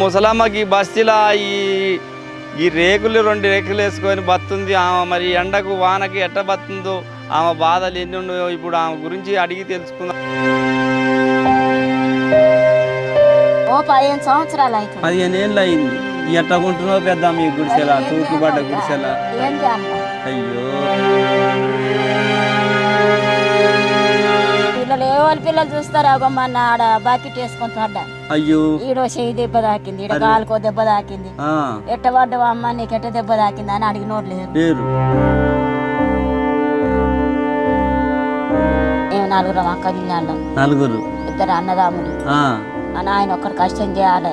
ముసలమ్మకి బస్తీలా ఈ ఈ రేకులు రెండు రేకులు వేసుకొని బతుంది ఆమె మరి ఎండకు వానకి ఎట్ట బతుందో ఆమె బాధలు ఎన్ని ఉన్నాయో ఇప్పుడు ఆమె గురించి అడిగి తెలుసుకుందాం. పదిహేను సంవత్సరాలు అవుతుంది పదిహేను ఏళ్ళు అయింది. ఎట్టకుంటున్నావు పెద్ద మీ గుడిసెలా తూర్పు పడ్డ గుడిసెలా? అయ్యో. వాళ్ళ పిల్లలు చూస్తారు? అగో మన ఆడ బాకెట్ వేసుకొని పడ్డా అయ్యో. ఈడో చెయ్యి దెబ్బ తాకింది ఈడ కాలుకో దెబ్బ తాకింది. ఎట్ట పడ్డావా అమ్మ? నీకు ఎట్ట దెబ్బ తాకింది అని అడిగి నోట్లేదు లేరు. మేము నలుగురం అక్క జిల్లాలో నలుగురు. ఇద్దరు అన్నదమ్ములు. ఆ, అని ఆయన ఒక్కడు కష్టం చేయాలి.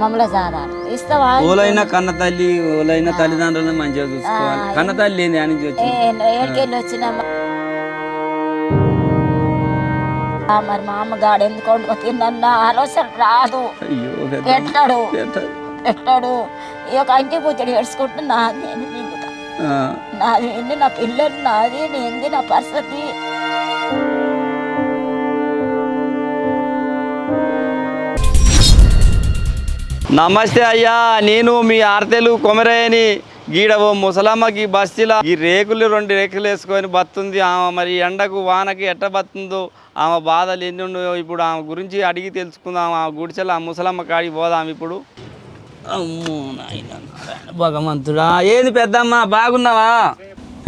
మమ్మల్ని జాదాలి ఇస్తావా? ఓలైనా కన్న తల్లి ఓలైనా తల్లిదండ్రులను మంచిగా చూసుకోవాలి. కన్న తల్లి ఏంది అని వచ్చి ఏడికెళ్ళి వచ్చిన మరి మా అమ్మగాడు ఎందుకు వండుకో తిన్నా ఆలోచన రాదు. పెట్టాడు. పెట్టాడు. ఈ యొక్క ఇంటికి కూర్చొని ఏడ్చుకుంటూ నాది నేను మింగుతా నాది ఏంది నా పిల్లలు నాది ఏంది నా పరిస్థితి? నమస్తే అయ్యా నేను మీ ఆర్తెలు కొమరయ్యని. గీడ ఓ ముసలమ్మకి బస్తీలా. ఈ రేకులు రెండు రేకులు వేసుకొని బతుంది ఆమె. మరి ఎండకు వానకి ఎట్ట బతుందో ఆమె బాధలు ఎన్ని ఉన్నాయో ఇప్పుడు ఆమె గురించి అడిగి తెలుసుకుందాం. ఆ గుడిసెల ఆ ముసలమ్మ కాడికి పోదాం ఇప్పుడు. అమ్మో నాయన నారాయణ భగవంతుడా. ఏది పెద్దమ్మ బాగున్నావా?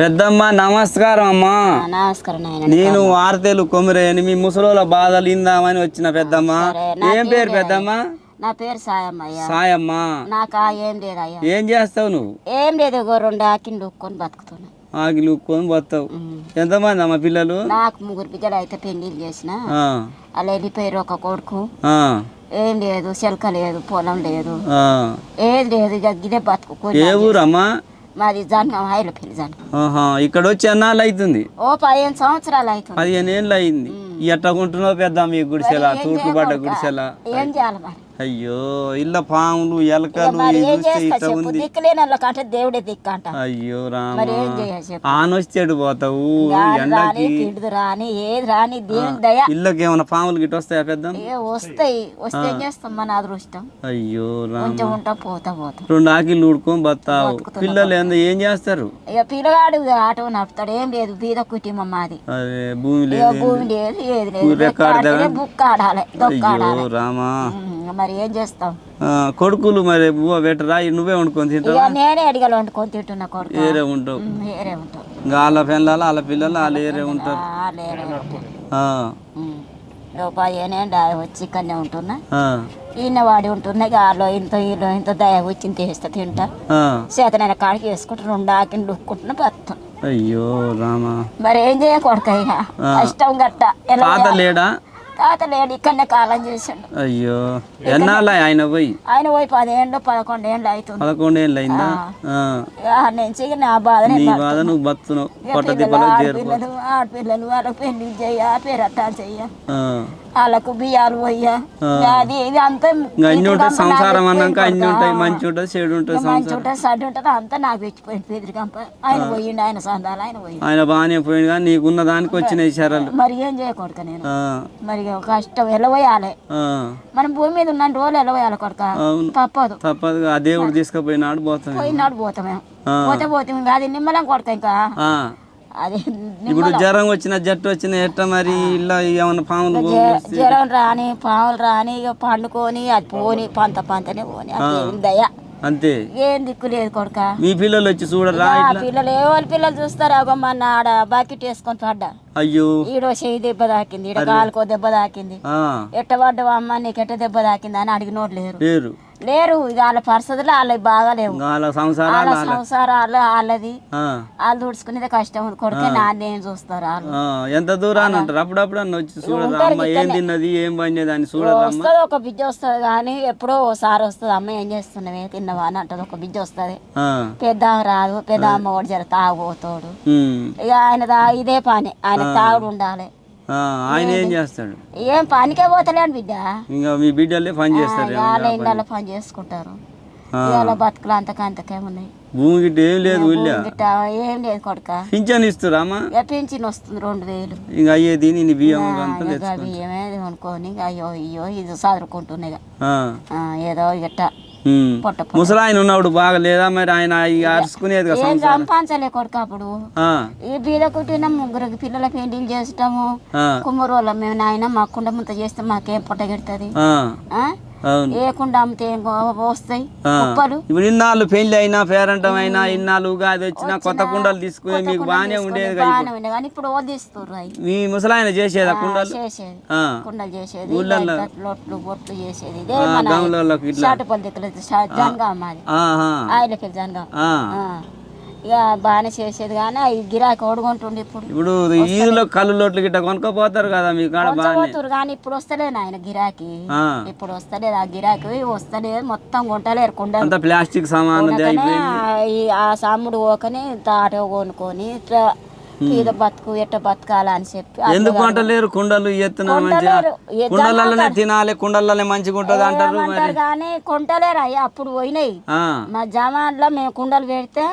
పెద్దమ్మ నమస్కారం అమ్మా. నమస్కారం నాయన నేను ఆర్తెలు కొమరయ్యని మీ ముసలోల బాధలు ఇందామని వచ్చిన పెద్దమ్మ. ఏం పేరు పెద్దమ్మ? నా పేరు సాయమ్మయ్య. సాయమ్మ. నాకా ఏం లేదు అయ్యా ఏం చేస్తావు నువ్వు? ఏం లేదు ఇగో రెండు ఆకిండు ఉక్కొని బతుకుతున్నా. ఆగిలు ఉక్కొని పోతావు. ఎంతమంది అమ్మ పిల్లలు? నాకు ముగ్గురు బిడ్డలు అయితే పెళ్ళిళ్ళు చేసిన. ఆ, అలా వెళ్ళిపోయారు ఒక కొడుకు. ఆ, ఏం లేదు చెలక లేదు పొలం లేదు. ఆ. ఏది లేదు ఇక గిదే బతుకు ఏ ఊరమ్మా మాది జన్మం ఆయిల పెళ్ళి జన్మం. ఆహా ఇక్కడ వచ్చి ఎన్నాళ్ళు అవుతుంది ఓ పదిహేను సంవత్సరాలు అవుతుంది పదిహేను ఏళ్ళు అయింది. ఎట్టకుంటున్నావు పెద్ద మీ గుడిసెలా తూర్పు పడ్డ గుడిసెలా? ఏం చేయాలి మరి? అయ్యో ఇళ్ళ పాములు ఎలకలు ఇట్లా ఉంది. వాళ్ళకంటే దేవుడే దిక్కు అంట అయ్యో రామ. ఆనొచ్చేడు పోతావు ఎండకి. రాని ఏది రాని దేవుని దయ. ఇళ్ళకి ఏమైనా పాములు గిట్ట వస్తాయా పెద్ద? వస్తాయి. వస్తే ఏం చేస్తాం మన అదృష్టం? అయ్యో రామ. కొంచెం ఉంటా పోతా పోతా. రెండు ఆకిళ్ళు ఊడుకొని బతావు పిల్లలు ఏం చేస్తారు? ఇక పిల్లగాడు ఆటో నడుపుతాడు. ఏం లేదు బీద కుటుంబం మాది. భూమి లేదు భూమి లేదు. ఏది లేదు. బుక్క ఆడాలి రామా. మరి ఏం చేస్తాం కొడుకులు మరి ఈ నువ్వే వండుకొని తింటావు? నేనే అడిగలు వండుకొని తింటున్నా కొడుకు. ఏరే ఉంటావు. ఏరే ఉంటాం ఇంకా వాళ్ళ పిల్లలు వాళ్ళ పిల్లలు వాళ్ళు ఏరే ఉంటారు. ఆ వచ్చి ఇక్కడనే ఉంటున్నా. ఈయన వాడి ఉంటున్నా వాళ్ళు ఇంత వీళ్ళు ఇంత దయ వచ్చింది తీస్తా తింటా. ఆ. చేతనైన కాడికి వేసుకుంటా రెండు ఆకిండి డుక్కుంటున్నా బతాం అయ్యో రామా. మరి ఏం చేయకూడక ఇక కష్టం గట్ట. లేడా? తాత లేడు ఇక్కడనే కాలం చేసిండు. అయ్యో ఎన్నాళ్ళ ఆయన పోయి? ఆయన పోయి పదేళ్ళు పదకొండు ఏళ్ళు అవుతుంది పదకొండు ఏళ్ళు అయిందా నుంచి నా బాధనే నీ బాధ నువ్వు బతున్నావు ఆడపిల్లలు ఆడపిల్లలు వాళ్ళకి పెళ్ళి చెయ్య పేరట్టాలు చెయ్య. వాళ్ళకు బియ్యాలు పోయ్యా. అది ఇది అంతా ఇంకా అన్ని ఉంటాయి సంసారం అన్నాక అన్ని ఉంటాయి మంచి ఉంటుంది చెడు ఉంటుంది మంచి ఉంటుంది సడ్డు ఉంటుంది అంతా నాకు తెచ్చిపోయింది పెదిరికంప ఆయన పోయిండు ఆయన సందాలు ఆయన పోయిండు. ఆయన బాగానే పోయింది కానీ నీకున్న దానికి వచ్చినాయి శరలు. మరి ఏం చేయకూడదు నేను? మరి కష్టం ఎలవేయాలి. మనం భూమి మీద ఉన్న రోజులు ఎలవేయాలి కొడుక. తప్పదు. తప్పదు ఆ దేవుడు తీసుకుపోయినాడు పోతాం పోయినాడు పోతాం. పోతే పోతాం అది నిమ్మలం కొడక ఇంకా. అది ఇప్పుడు జ్వరం వచ్చిన జట్టు వచ్చిన ఎట్ట మరి ఇలా ఏమన్నా పాములు జ్వరం రాని పాములు రాని ఇక పండుకొని అది పోని పంత పంతనే పోని. దయ. అంతే. ఏం దిక్కు లేదు కొడుక. మీ పిల్లలు వచ్చి చూడరా పిల్లలు ఏ వాళ్ళ పిల్లలు చూస్తారు? అగో మన ఆడ బాకెట్ వేసుకొని పడ్డా. అయ్యో. ఈడో చెయ్యి దెబ్బ తాకింది ఈడ కాలుకో దెబ్బ తాకింది. ఆ, ఎట్ట పడ్డావు అమ్మ నీకు ఎట్ట దెబ్బ తాకింది అని అడిగి నోట్ లేరు. లేరు ఇక వాళ్ళ పరిస్థితులు వాళ్ళకి బాగాలేవు వాళ్ళ సంసారాలు వాళ్ళ సంసారాలు వాళ్ళది. వాళ్ళు తుడుచుకునేది కష్టం కొడుకే నాన్న ఏం చూస్తారు వాళ్ళు? ఎంత దూరాన్ని ఉంటారు అప్పుడప్పుడు అన్న వచ్చి ఏం తిన్నది ఏం పండేది అని వస్తుంది ఒక బిడ్డ వస్తుంది కానీ ఎప్పుడో ఓసారి వస్తుంది. అమ్మ ఏం చేస్తున్నావే? తిన్నవా? అని అంటది. ఒక బిడ్డ వస్తుంది. పెద్ద రాదు. పెద్ద అమ్మ కూడా జర తాగుపోతాడు ఇక ఆయన ఇదే పని. ఆయన తాగుడు ఉండాలి. ఆయన ఏం చేస్తాడు? ఏం పనికే పోతలేడు బిడ్డ. ఇంకా మీ బిడ్డలే పని చేస్తారు వాళ్ళ ఇళ్ళలో పని చేసుకుంటారు. ఇవాళ బతుకులు అంతకంతకేమున్నాయి భూమి గిట్ట ఏం లేదు ఏం లేదు కొడుక. పింఛన్ ఇస్తురా పింఛన్ వస్తుంది? రెండు వేలు. ఇంక అయ్యేది నీ బియ్యం బియ్యమే కొనుక్కొని అయ్యో అయ్యో ఇది చదువుకుంటున్నాయి ఏదో ఇట్ట. పొట్ట పొట్ట. ముసలాయన ఉన్నప్పుడు బాగా లేదా మరి? ఆయన అరుచుకునేది ఏం సంపాదించలే కొడుకు అప్పుడు. ఈ బీద కుట్టిన ముగ్గురికి పిల్లల పెళ్ళిళ్ళు చేస్తాము. కుమ్మరోళ్ళం మేము నాయన మా కుండ ముంత చేస్తే మాకేం పొట్టగెడుతుంది ఆ, అవును. ఏ కుండ అమ్మితే వస్తాయి ఇప్పుడు ఇన్నాళ్ళు పెళ్ళి అయినా పేరంటం అయినా ఇన్నాళ్ళు ఉగాది వచ్చినా కొత్త కుండలు తీసుకునే మీకు బాగానే ఉండేది కానీ ఇప్పుడు వదిలిస్తుర్రు అవి? మీ ముసలాయన చేసేదా కుండలు? చేసేది. కుండలు చేసేది ఊళ్ళల్లో? లొట్లు బొట్లు చేసేది. ఇదే ఆ, మన గంగులలోకి ఇట్లా. షాటుపల్లి దిక్కులు జనగా మాది. ఇక బాగానే చేసేది కానీ అవి గిరాకీ ఓడుకుంటుండే ఇప్పుడు. ఇప్పుడు ఈదులో కళ్ళు లోట్లు గిట్ట కొనుక్కోపోతారు కదా మీ కాడ పోతురు కానీ ఇప్పుడు వస్తలేదు ఆయన గిరాకీ. ఇప్పుడు వస్తలేదు ఆ గిరాకీ వస్తలేదు మొత్తం కొంటలేరు అంతా ప్లాస్టిక్ సామాన్ ఆ- సాముడు పోకని తాట కొనుక్కొని మీద బతుకు ఎట్ట బతకాలని చెప్పి ఎందుకు అంటలేరు? కుండలు ఎత్తున మంచిగా కొంటలేరు. ఏ కుండలలోనే తినాలి కుండలలోనే మంచిగా ఉంటుంది అంటారు కానీ కొంటలేరు అయ్యా అప్పుడు పోయినాయి. మా జమాన్లో మేము కుండలు పెడితే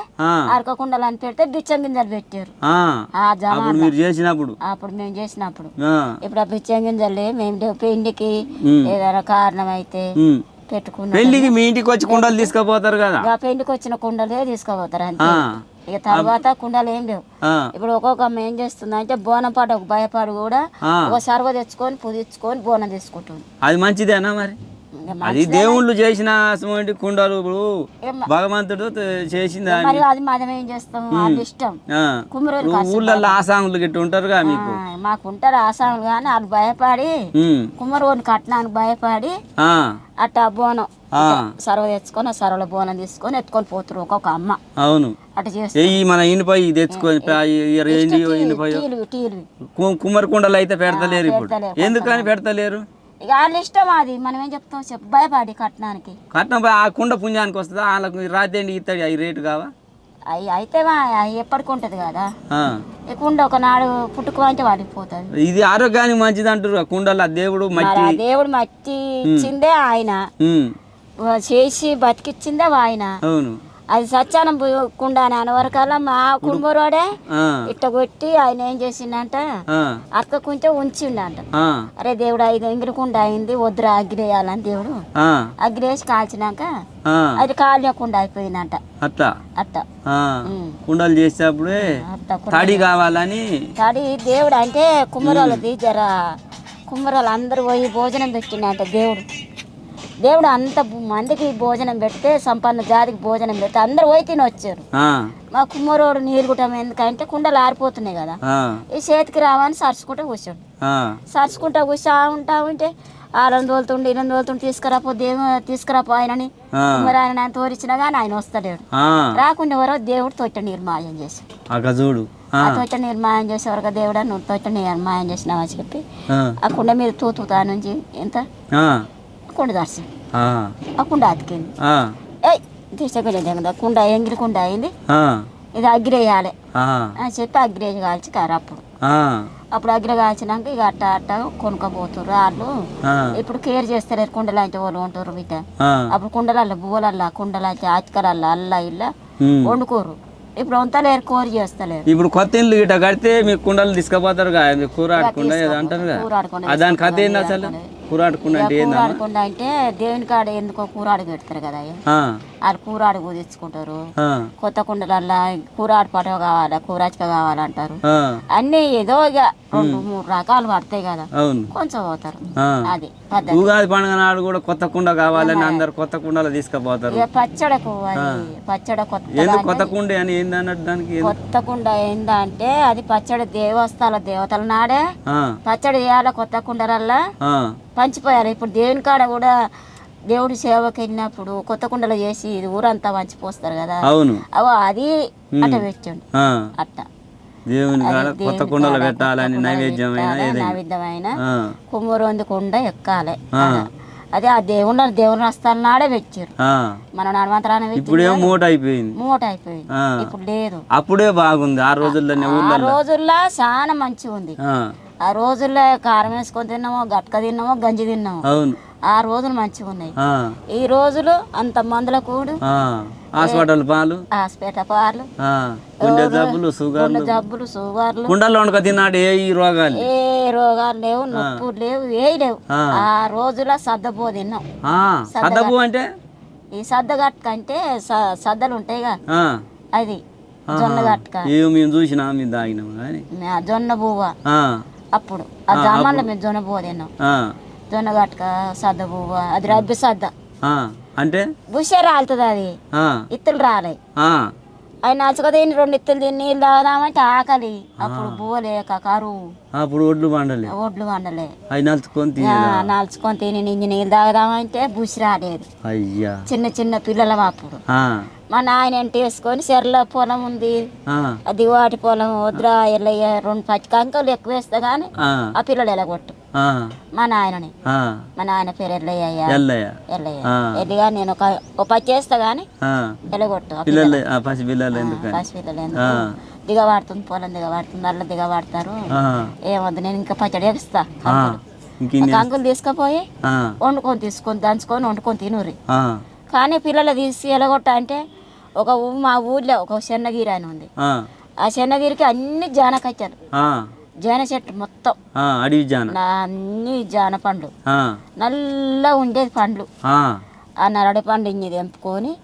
అరక కుండలు అని పెడితే బిచ్చం గింజలు పెట్టారు. ఆ. ఆ జమా అప్పుడు మీరు చేసినప్పుడు? అప్పుడు మేము చేసినప్పుడు. ఇప్పుడు ఆ బిచ్చం గింజలు మేము పెండికి ఏదైనా కారణం అయితే. పెట్టుకున్నాం. పెళ్ళికి మీ ఇంటికి వచ్చి కుండలు తీసుకుపోతారు కదా? పెండికి వచ్చిన కుండలే తీసుకోపోతారు అంతే. ఇక తర్వాత కుండలు ఏం లేవు. ఇప్పుడు ఒక్కొక్క అమ్మ ఏం చేస్తుంది అంటే బోనం పాట ఒక భయపడి కూడా. ఒక సర్వ తెచ్చుకొని పుదించుకొని బోనం తీసుకుంటుంది అది మంచిదేనా మరి? అది దేవుళ్ళు చేసిన కుండలు ఇప్పుడు భగవంతుడు చేసింది అది. మరి అది మనం ఏం చేస్తాం? వాళ్ళ ఇష్టం. ఊళ్ళల్లో ఆసాములు గిట్ట ఉంటారుగా మీకు? మాకు ఉంటారు ఆసాములు కానీ వాళ్ళు భయపడి కుమ్మరోని కట్నానికి భయపడి అట్టా బోనం సర్వ తెచ్చుకొని సర్వల బోనం తీసుకొని ఎత్తుకొని పోతురు ఒక్కొక్క అమ్మ. అవును. మన ఇనుపై తెచ్చుకొని కుమ్మరి కుండలు అయితే పెడతలేరు ఇప్పుడు. పెడతలేరు, ఎందుకని పెడతలేరు? ఇక వాళ్ళ ఇష్టం అది. మనం ఏం చెప్తాం చెప్పు. భయపడి కట్నానికి. కట్నం ఆ కుండ పుణ్యానికి వస్తుందా? వాళ్ళకు రాతేండి ఇస్తాడు అవి రేటు కావా? అవి అయితే వా- అవి ఎప్పటికి ఉంటుంది కదా. ఆ. ఇకుండా ఒకనాడు పుట్టుకు అంటే వాడిపోతుంది ఇది ఆరోగ్యానికి మంచిది అంటారు కుండలు దేవుడు మట్టి దేవుడు మట్టి ఇచ్చిందే ఆయన చేసి బతికిచ్చిందే ఆయన. అవును. అది సత్యానం కుండా అని అనవరకల్లా మా కుమ్మరోడే ఆ, ఇట్ట కొట్టి ఆయన ఏం చేసిండంట? అక్క కొంచెం ఉంచిండంట. అరే దేవుడు ఐదు ఎంగిలికుండా అయింది వద్దురా అగ్గిరేయాలని దేవుడు. ఆ, అగ్గిరేసి కాల్చినాక అది కాలియకుండా అయిపోయిందంట. అట్లా అట్ట. కుండలు చేసేటప్పుడే తడి కావాలని? కాడి దేవుడు అంటే కుమ్మరోళ్ళది జర కుమ్మరోళ్ళు అందరూ పోయి భోజనం పెట్టిండంట దేవుడు. దేవుడు అంత మందికి భోజనం పెడితే సంపన్న జాతికి భోజనం పెడితే అందరు పోయి తిని వచ్చారు మా కుమ్మరోడు నీరు కుట్టం ఎందుకంటే కుండలు ఆరిపోతున్నాయి కదా. ఈ చేతికి రావని సరుచుకుంటూ కూర్చోడు. సరుచుకుంటా కూర్చో ఉంటా ఉంటే వాళ్ళని తోలుతుండే వీళ్ళని తోలుతుంటే తీసుకురాపో దేవు తీసుకురాపో ఆయనని. మరి ఆయన ఆయన తోరిచ్చినా కానీ ఆయన వస్తలేడు ఆ, రాకుండా ఎవరో దేవుడు తొట్ట నిర్మాయం చేశాడు. అక్క చూడు ఆ, తొట్ట నిర్మాయం చేసేవరకు దేవుడా నువ్వు తొట్ట నిర్మాయం చేసినావని చెప్పి. ఆ, ఆ కుండ మీద తూతుతా నుంచి ఎంత? కుండ ఆ, ఆ కుండ అతికింది ఆ, ఏయ్ తీసుకెళ్ళి కుండ ఎంగిలి కుండ అయింది ఇది అగ్గిరేయాలి ఆ, అని చెప్పి అగ్గిరేసి కాల్చి కారు అప్పుడు అప్పుడు అగ్గిర కాల్చినాక ఇక అట్ట అట్ట కొనుక్కపోతారు వాళ్ళు ఇప్పుడు కేర్ చేస్తారు కుండలు అంటే వాళ్ళు ఉంటారు బిడ్డ అప్పుడు కుండలల్ల బువ్వలల్లా కుండలల్ల ఆచికలల్ల అల్ల ఇల్ల. వండుకోరు ఇప్పుడు వంతలేరు కోరి చేస్తలేరు ఇప్పుడు కొత్త ఇల్లు గిట్ట కడితే మీకు కుండలు తీసుకుపోతారు కూర ఆడకుండా ఏదో అంటారు కదా దాని కథ ఏంది అసలు కూర ఆడకుండా అంటే దేవుని కాడ ఎందుకో కూర ఆడ పెడతారు కదా వాళ్ళు కూర ఆడ తెచ్చుకుంటారు ఆ, కొత్త కుండలల్లా కూర ఆడపాట కావాలా కూరాచిక కావాలంటారు. అన్నీ ఏదో ఇక రెండు మూడు రకాలు పడతాయి కదా. కొంచెం పోతారు. అది ఉగాది పండుగ నాడు కూడా కొత్త కుండ కావాలని అందరు కొత్త కుండలు తీసుకుపోతారు. పచ్చడకు పచ్చడ కొత్త కొత్త కుండ అని ఏంది అన్నట్టు దానికి? కొత్త కుండ ఏందంటే అది పచ్చడి దేవస్థాల దేవతల నాడే. పచ్చడి చేయాలి కొత్త కుండలల్లా? పంచిపోయారు. ఇప్పుడు దేవుని కాడ కూడా దేవుడి సేవకి వెళ్ళినప్పుడు కొత్త కుండలు చేసి ఇది ఊరంతా పంచిపోస్తారు కదా. అవును. అవో అది అట్ట పెట్టండి. అట్ట. దేవుని కాడ కొత్త కుండలు కాడ పెట్టాలని నైవేద్యమైన నైవేద్యమైన కుమ్మరొంది కుండ ఎక్కాలి. అదే ఆ దేవుళ్ళ దేవుని నాడే పెట్టారు. మన నడమంతరాన్ని పెట్టి ఇప్పుడేమో మూట అయిపోయింది. మూట అయిపోయింది. ఇప్పుడు లేదు. అప్పుడే బాగుంది. ఆ రోజుల్లోనే ఆ రోజుల్లో చాలా మంచిగా ఉంది ఆ, రోజుల్లో కారం వేసుకొని తిన్నామో గట్క తిన్నామో గంజి తిన్నామో. అవును. ఆ రోజులు మంచిగా ఉన్నాయి. ఈ రోజులు అంత మందుల కూడు. హాస్పిటల్ పాలు. హాస్పిటల్ పాలు. గుండె జబ్బులు షుగర్లు. జబ్బులు షుగర్లు. వండుక తిన్నాడు ఏ రోగాలు? ఏ రోగాలు లేవు నొప్పులు లేవు ఏ లేవు. ఆ. రోజుల సద్దపో తిన్నాం. ఆ, సద్దపు అంటే? ఈ సద్ద గట్క అంటే సద్దలు ఉంటాయిగా. అది. జొన్న గట్క. మేము చూసినా మేము తాగినాం కానీ. జొన్న బువ్వ. అప్పుడు. ఆ జామాన్లో మేము జొన్న ఆ, జొన్న గట్క సద్ద బువ్వ అది రబ్బి సద్ద. అంటే? బుషే రాలుతుంది అది ఇత్తులు రాలే. ఆ, అవి నచ్చక తిని రెండు ఇత్తులు తిని నీళ్ళు తాగుదామంటే ఆకలి. అప్పుడు బువ్వ లేక కరువు. అప్పుడు ఒడ్లు పండలే. ఒడ్లు వండలే అవి నలుచుకొని నలుచుకొని తిని నింజి నీళ్ళు తాగుదామంటే బుషి రాలేదు. అయ్యా. చిన్న చిన్న పిల్లలం అప్పుడు. మా నాయన ఎంట వేసుకొని చెర్ల పొలం ఉంది. అది వాటి పొలం వద్దురా ఎల్లయ్య రెండు పచ్చి కంకలు ఎక్కువ వేస్తా కానీ ఆ, పిల్లలు ఎలగొట్టు. మా నాయనని. మా నాయన పేరు ఎల్లయ్య ఎల్లయ్య. ఎల్లిగా నేను ఒక ఒక కానీ ఆ, ఎలగొట్టు పసి పిల్లలు దిగవాడుతుంది పొలం దిగవాడుతుంది అల్ల దిగవాడతారు ఆ, ఏమొద్దు నేను ఇంకా పచ్చడి వేస్తా కంకులు. తీసుకుపోయి వండుకొని తీసుకొని దంచుకొని వండుకొని తినురి కానీ పిల్లలు తీసి ఎలగొట్ట అంటే ఒక మా ఊర్లో ఒక చెన్నగిరి అని ఉంది. ఆ, చెన్నగిరికి అన్ని జానకచ్చారు. జాన చెట్టు మొత్తం. అడవి జాన. అన్ని జాన పండ్లు. నల్ల ఉండేది పండ్లు. ఆ, నరడి పండు ఇంజి తెంపుకొని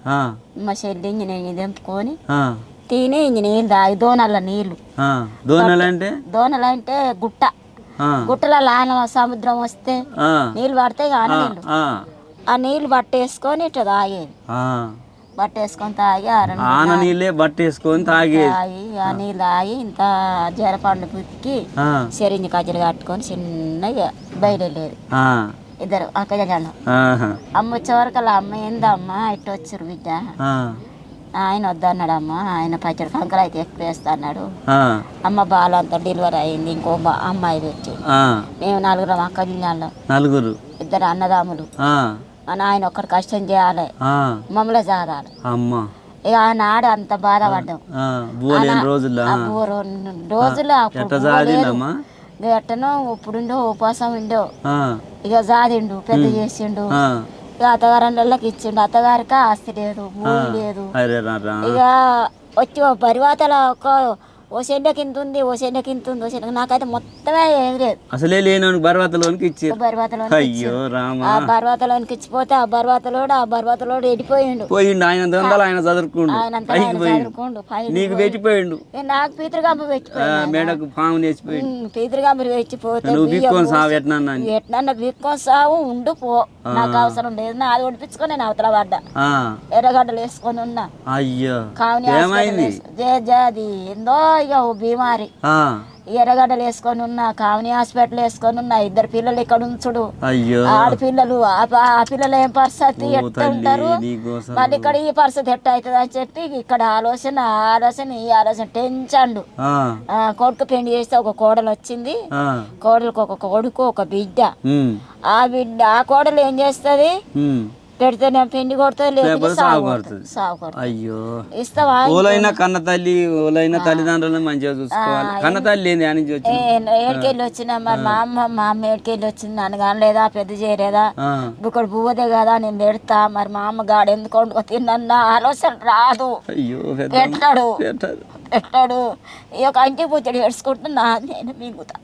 మా చెల్లి ఇంజి ఇంజి తెంపుకొని తిని ఇంజి నీళ్ళు తాగి నీళ్ళు. దోనలు అంటే? దోనలు అంటే గుట్ట. ఆ, గుట్టల లాన సముద్రం వస్తే నీళ్ళు పడితే ఆన నీళ్ళు. ఆ, ఆ నీళ్ళు పట్టేసుకొని ఇట్లా తాగేది. ఆ. పట్టేసుకొని తాగి ఆన నీళ్ళే బట్టేసుకొని తాగేది తాగి ఆ నీళ్ళు తాగి ఇంత జీరపండు పిక్కి ఆ, సెరింజి కజ్జలు కట్టుకొని చిన్నగా బయలుదేరేది ఆ, ఇద్దరు అక్క ఆహా, అమ్మ వచ్చే వరకు అలా అమ్మ ఏందమ్మా ఇట్టు వచ్చారు బిడ్డ? ఆయన వద్దన్నాడమ్మా ఆయన పచ్చడి కంకలు అయితే ఎక్కువ వేస్తా అన్నాడు అమ్మ బాలంతా డెలివరీ అయింది ఇంకో అమ్మాయి పెట్టి. మేము నలుగురం అక్క జిల్లాలో నలుగురు. ఇద్దరు అన్నదాములు ఆ, మా నాయన ఒక్కడు కష్టం చేయాలి. మమ్మల్ని జాదాలి అమ్మ. ఇక ఆనాడు అంత బాధపడ్డాం. రోజులు? ఎట్టనో ఇప్పుడుండో ఉపవాసం ఉండో. ఇక జాదిండు పెద్ద చేసిండు. ఇక అత్తగారళ్ళకి ఇచ్చిండు. అత్తగారికి ఆస్తి లేదు భూమి లేదు. ఇక వచ్చి పరివాతల ఒక ఓ సెండ కింద ఉంది ఓ సెండ కింద ఉంది ఓ సెండ నాకైతే మొత్తమే లేదు. అసలే లేనోని బర్వతలోనికి ఇచ్చారు. బర్వాతలో అయ్యో రామా. ఆ బర్వాతలోనికి ఇచ్చిపోతే ఆ బర్వాతలోడు ఆ బర్వాతలోడు వెళ్ళిపోయిండు పోయిండు ఆయన దొంగలు ఆయన చదువుకుండు పైకి పోయిండు. నీకు పెట్టిపోయిండు. నాకు పీతృగంప ఆ, పెట్టిపోయిండు మేడకు పాము నేర్చిపోయిండు పీతృగంప పెట్టిపోతే నువ్వు బిక్కొని సావు ఎట్నన్నా. ఎట్నన్నా బిక్కొని సావు ఉండు పో. నాకు అవసరం లేదు. నా అది ఒడిపించుకొని నేను అవతల పడ్డా. ఎర్రగడ్డలు వేసుకొని ఉన్నా. అయ్యో. కావుని ఏమైంది? అది ఏందో ఇక ఓ బీమారి ఎర్రగడ్డలు వేసుకొని ఉన్నా కావని హాస్పిటల్ వేసుకొని ఉన్నా ఇద్దరు పిల్లలు ఇక్కడ ఉంచుడు. ఆడపిల్లలు ఆ పిల్లలు ఏం పరిస్థితి? తల్లి ఉంటారు? మళ్ళీ ఇక్కడ ఈ పరిస్థితి ఎట్ట అవుతుంది అని చెప్పి ఇక్కడ ఆలోచన ఆలోచన ఈ ఆలోచన ఆ, కొడుకు పెళ్ళి చేస్తే ఒక కోడలు వచ్చింది. కోడలకు ఒక కొడుకు ఒక బిడ్డ. ఆ బిడ్డ ఆ కోడలు ఏం చేస్తుంది? ఉమ్. పెడితే నేను పెళ్ళి కొడుతుంది లేకపోతే సాగు కొడుతుంది కొడుతుంది. సాగు కొడుతుంది అయ్యో. ఇస్తావా ఓలైన కన్న తల్లి ఓలైన తల్లిదండ్రులను మంచిగా చూసుకోవాలి. కన్న తల్లి అని ఏడికెళ్ళి వచ్చిన మరి మా అమ్మ మా అమ్మ ఏడికెళ్ళి వచ్చింది నన్ను కానలేదా పెద్ద చేయలేదా? ఇక్కడ బువ్వదే కదా నేను పెడతా మరి మా అమ్మ గాడు ఎందుకు వండుకో తిన్న ఆలోచన రాదు. అయ్యో పెట్టాడు. పెట్టాడు. ఈ యొక్క అంటి పుచ్చడి ఏడ్చుకుంటూ నాది నేను మింగుతా.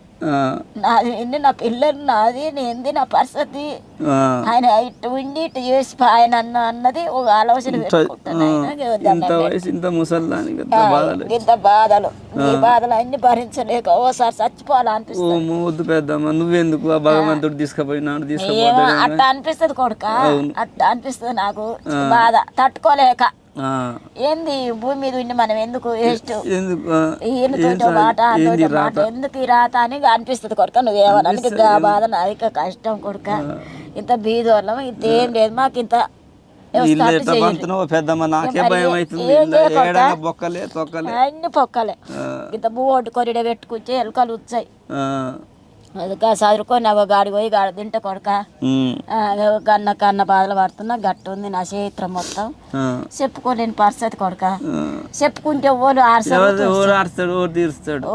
నాది ఏంది నా పిల్లలు నాది నేంది నా పరిస్థితి. ఆయన ఇటు ఉండి ఇటు చేసి ఆయన అన్న అన్నది ఒక ఆలోచన. ఇంత వయసు ఇంత ముసల్దానికి ఇంత బాధలు. ఈ బాధలు అన్ని భరించలేక ఓసారి చచ్చిపోవాలనిపిస్తుంది. వద్దు పెద్దమ్మ నువ్వెందుకు ఆ భగవంతుడు తీసుకుపోయినాడు ఏమో తీసుకుపోతాడు అట్లా అనిపిస్తుంది కొడుక. అట్లా అనిపిస్తుంది నాకు. బాధ తట్టుకోలేక. ఏంది? భూమి మీద ఉండి మనం ఎందుకు వేస్ట్? మాట ఎందుకు ఈ రాత అని అనిపిస్తుంది కొడుక. నువ్వేమన్నా గా బాధ నాది కష్టం కొడుక. ఇంత బీదోళ్ళం ఇంత ఏం లేదు. మాకు ఇంత అన్ని పొక్కలే ఇంత భూ ఒడ్డు కొరిడ పెట్టుకుంటే ఎలుకలు వచ్చాయి. చదువుకొని గాడి పోయి గాడి తింటే కొడక. కన్న కన్న బాధలు పడుతున్నా గట్టు ఉంది నా చేతిలో మొత్తం. చెప్పుకోలేని పరిస్థితి కొడక. చెప్పుకుంటే ఓలు తీరుస్తాడు.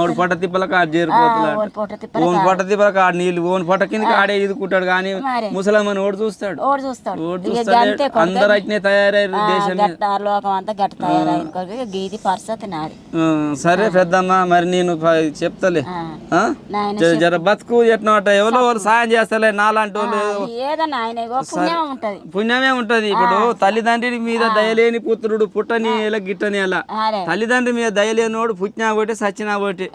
ఓని పొట్ట తిప్పలకు ఆడు చేరిపోతున్నాడు. తిప్పలు ఓని పొట్ట తిప్పలకు ఆడు. నీళ్ళు ఓని పొట్ట కిందకి ఆడే ఇదుకుంటాడు కానీ. ముసలమ్మని ఓడి చూస్తాడు. ఓడి చూస్తాడు. ఓడి చూస్తాడు. అందరు అట్నే తయారయ్యారు దేశం లోకం అంతా గట్ట కొడుకు. గీది పరిస్థితి నాది. సరే పెద్దమ్మ మరి నేను చెప్తలే. జర- బతుకు ఎట్నోట ఎవరో వాళ్ళు సాయం చేస్తలే నాలాంటి వాళ్ళు. పుణ్యమే ఉంటది. ఇప్పుడు తల్లిదండ్రి మీద దయలేని పుత్రుడు పుట్టని ఎలా గిట్టని ఎలా? తల్లిదండ్రి మీద దయలేనోడు పుట్టినా ఒకటి సచ్చినా ఒకటి.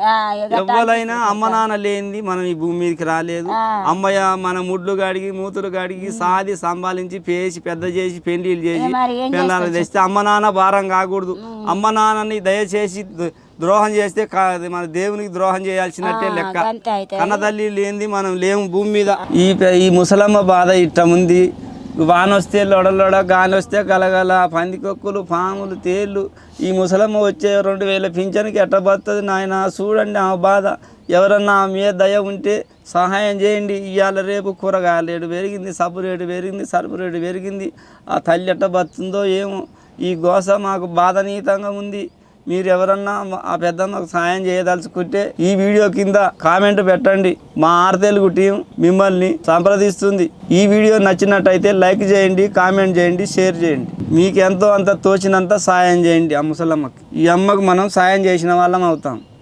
ఎవ్వరైనా అమ్మ నాన్న లేనిది మనం ఈ భూమి మీదకి రాలేదు. అమ్మయ్య మన ముడ్లు గాడికి మూతులు గాడికి సాది సంపాదించి పేసి పెద్ద చేసి పెండిలు చేసి పిల్లలు తెస్తే అమ్మ నాన్న భారం కాకూడదు. అమ్మ నాన్నని దయచేసి ద్రోహం చేస్తే మన దేవునికి ద్రోహం చేయాల్సినట్టే లెక్క. అంతే అయితే కన్న తల్లి లేనిది మనం లేము భూమి మీద. ఈ ఈ ముసలమ్మ బాధ ఇట్ట ఉంది. వాన వస్తే లొడలొడ గాలి వస్తే గలగల పందికొక్కులు పాములు తేళ్ళు ఈ ముసలమ్మ వచ్చే రెండు వేల పింఛన్కి ఎట్ట బతుంది నాయన? చూడండి ఆ బాధ. ఎవరన్నా మీద దయ ఉంటే సహాయం చేయండి. ఇవాళ రేపు కూరగాయల రేటు పెరిగింది సబ్బు రేటు పెరిగింది సరుపు రేటు పెరిగింది. ఆ తల్లి ఎట్ట బతుందో ఏమో. ఈ గోస మాకు బాధనీతంగా ఉంది. మీరు ఎవరన్నా ఆ ఆ ఒక సాయం చేయదలుచుకుంటే ఈ వీడియో కింద కామెంట్ పెట్టండి. మా ఆర్ తెలుగు టీం మిమ్మల్ని సంప్రదిస్తుంది. ఈ వీడియో నచ్చినట్టయితే లైక్ చేయండి కామెంట్ చేయండి షేర్ చేయండి. మీకు ఎంతో అంత తోచినంత సాయం చేయండి ఆ ముసలమ్మకి. ఈ అమ్మకు మనం సాయం చేసిన వాళ్ళం అవుతాం.